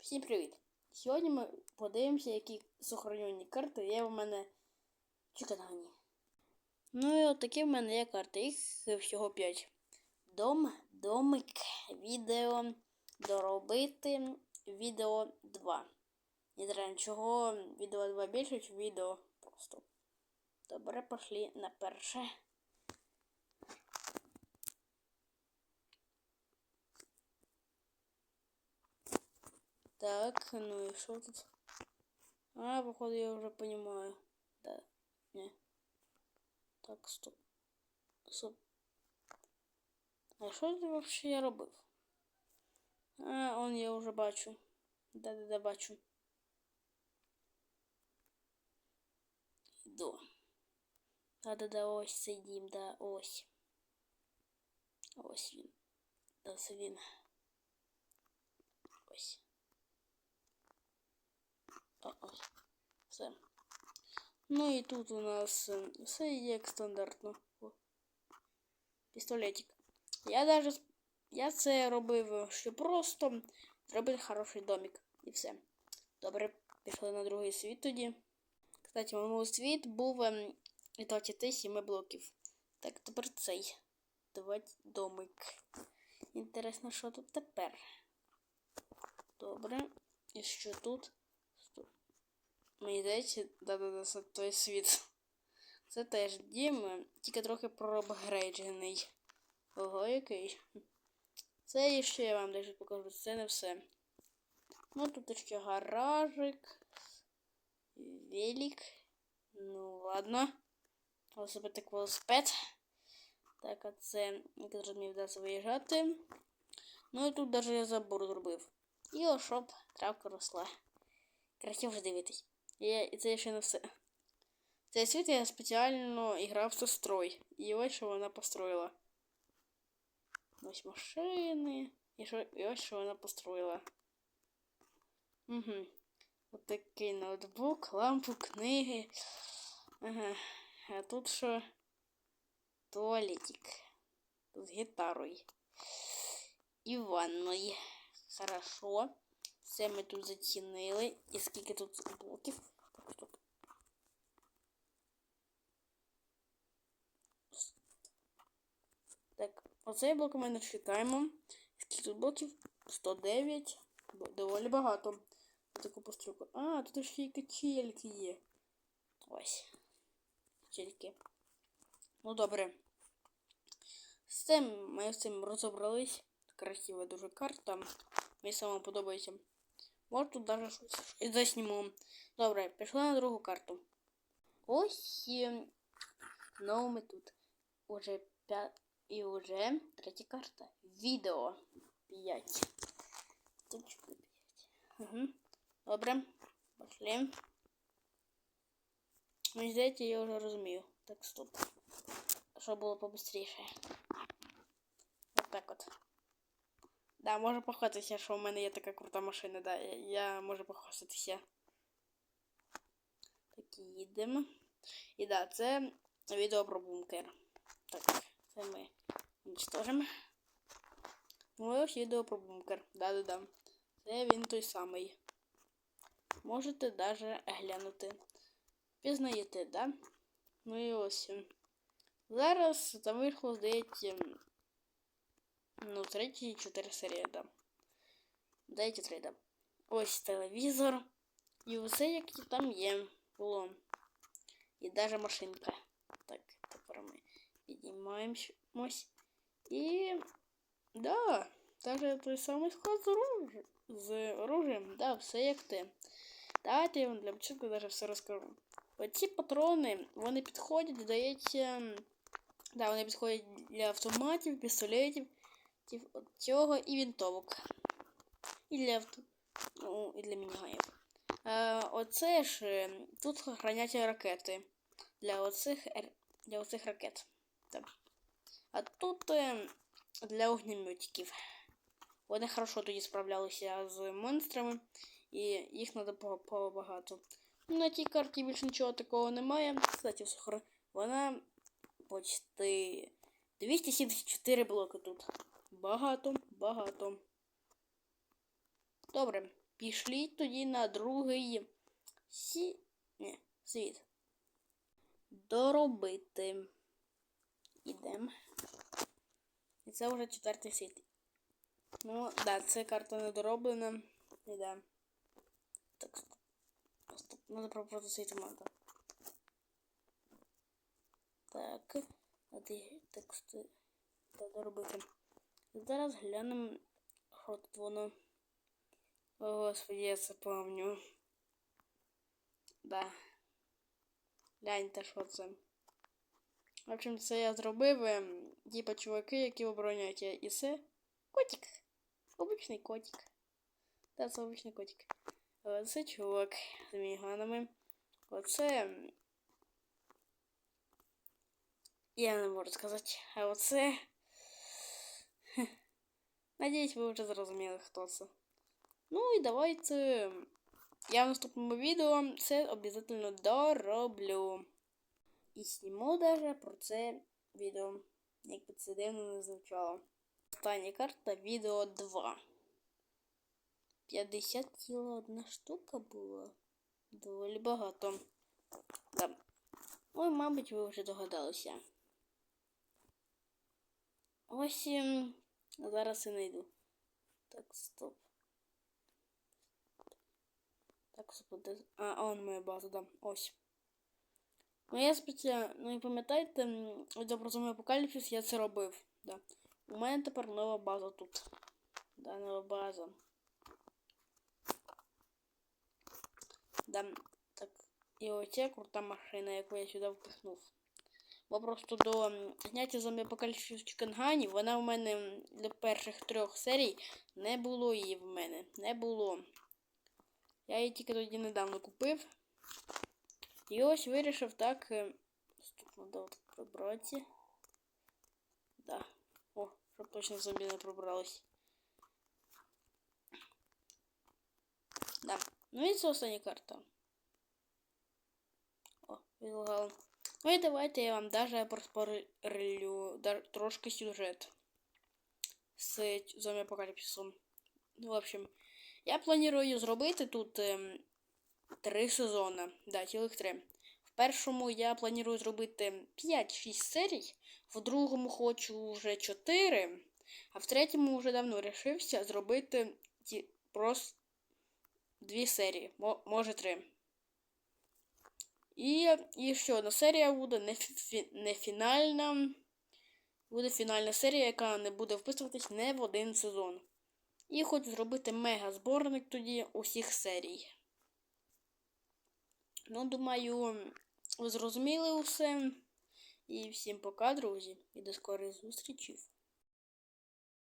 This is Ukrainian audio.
Всім привіт! Сьогодні ми подивимося, які сохранені карти є в мене в чеканні. Ну і от такі в мене є карти. Їх всього 5. Дом, домик, відео, доробити, відео 2. Не знаю, чого відео 2 більше, чи відео просто. Добре, пошли на перше. Так, ну и что тут? А, походу я уже понимаю. Да, не. Так, стоп. Стоп. А що це вообще я робив? А, он я уже бачу. Да-да-да, бачу. Іду. Да-да-да, ось цей дім, да, ось. Ось він. Да, це він. Ось. Все. Ну і тут у нас е, все як стандартно. О. Пістолетик. Я даже я це робив, що просто зробити хороший домик. І все. Добре, пішли на другий світ тоді. Кстати, минулий світ був ем, і 27 блоків. Так, тепер цей. Давайте домик. Інтересно, що тут тепер. Добре. І що тут? Мені здається, да-да-да, це той світ. Це теж дім, тільки трохи проапгрейджений. Ого, який. Це і ще я вам дещо покажу, це не все. Ну, тут ще гаражик. Велик. Ну, ладно. Велосипед велосипед. Так, а це, як зрозумів, вдасться виїжджати. Ну і тут даже я забор зробив. І о, щоб травка росла. Красиво дивитись. І, це ще не все. Цей світ я спеціально іграв з сестрою. І ось що вона построїла. Ось машини. І, що, і ось що вона построїла. Угу. Ось такий ноутбук, лампу, книги. Ага. А тут що? Туалетик. З гітарою. І ванною. Хорошо. Все ми тут зацінили. І скільки тут блоків? Так, стоп. Так, оцей блок ми не чекаємо. Скільки тут блоків? 109. Доволі багато. Таку пострілку. А, тут ще й качельки є. Ось. Качельки. Ну добре. З цим ми з цим розібрались. Красива дуже карта. Мені саме подобається. Може тут даже щось щось засніму. Добре, пішли на другу карту. Ось ну ми тут. Уже п'ять. І уже третя карта. Відео 5. Точка 5. Угу. Добре. Пошли. Мені здається, я вже розумію. Так, стоп. Щоб було побыстріше. От так от. Да, можу похвастатися, що в мене є така крута машина, да. Я, я можу похвастатися. Так, їдемо. І да, це відео про бункер. Так, це ми уничтожимо. І ось відео про бункер. Да-да-да. Це він той самий. Можете даже глянути. Пізнаєте, да? Ну і ось. Зараз там вийшло, здається, ну, треті чотири серії, да. Дайте три, да. Ось телевізор. І все, як там є, було. І даже машинка. Так, тепер ми піднімаємось. І. Да, даже той самий склад з, оруж... з оружием. Да, все як те. Давайте я вам для початку даже все розкажу. Оці патрони, вони підходять, здається. Да, вони підходять для автоматів, пістолетів, цього і вінтовок. І для авто... ну, і для мінігаїв. Е, оце ж тут храняться ракети. Для оцих, для оцих ракет. Так. А тут е, для огнеметиків. Вони хорошо тоді справлялися з монстрами, і їх треба по, по багато. Ну, На тій карті більше нічого такого немає. Кстати, сухар, вона почти 274 блоки тут. Багато, багато. Добре. Пішліть тоді на другий сі... Ні, світ. Доробити. Ідемо. І це вже четвертий світ. Ну, да, це карта не дороблена. Ідемо. Так, стоп. Стоп, надо пробувати світ мата. Так. А де тексти треба робити. Зараз глянемо, що тут воно. О, Господи, я це пам'ятаю. Да. Гляньте, що це. В общем, це я зробив. ем, Типа чуваки, які обороняють і все. Котик. Обичний котик. Да, це обичний котик. А Це чувак з міганами. Оце. ем, Я не можу сказати. А оце. Надіюсь, ви вже зрозуміли, хто це. Ну і давайте. Я в наступному відео це обов'язково дороблю. І зніму даже про це відео. Як би це дивно не звучало. Остання карта відео 2. 50 кіло одна штука була. Доволі багато. Да. Ой, мабуть, ви вже догадалися. Ось ем, зараз і знайду. Так, стоп. Так, стоп. А, он моя база, да. Ось. Ну, я спеціально, ну і пам'ятаєте, до прозумий апокаліпсис я це робив. Да. У мене тепер нова база тут. Да, нова база. Да, так. І оця крута машина, яку я сюди впихнув. Бо просто до зняття зомбі апокаліпсису Чикенгані, вона в мене для перших трьох серій не було її в мене. Не було. Я її тільки тоді недавно купив. І ось вирішив так. е, Стоп, надо от прибрати. Да. О, щоб точно зомбі не пробрались. Да. Ну і це остання карта. О, відлагало. Ну і давайте я вам даже проспорилю да- трошки сюжет з зомбі апокаліпсисом. Ну, в общем, я планую зробити тут ем, три сезони. Да, цілих три. В першому я планую зробити 5-6 серій, в другому хочу вже 4, а в третьому вже давно рішився зробити ті, просто дві серії, мо- може три. І, і ще одна серія буде не, фі, не фінальна. Буде фінальна серія, яка не буде вписуватись не в один сезон. І хочу зробити мега зборник тоді усіх серій. Ну, думаю, ви зрозуміли усе. І всім пока, друзі, і до скорих зустрічей.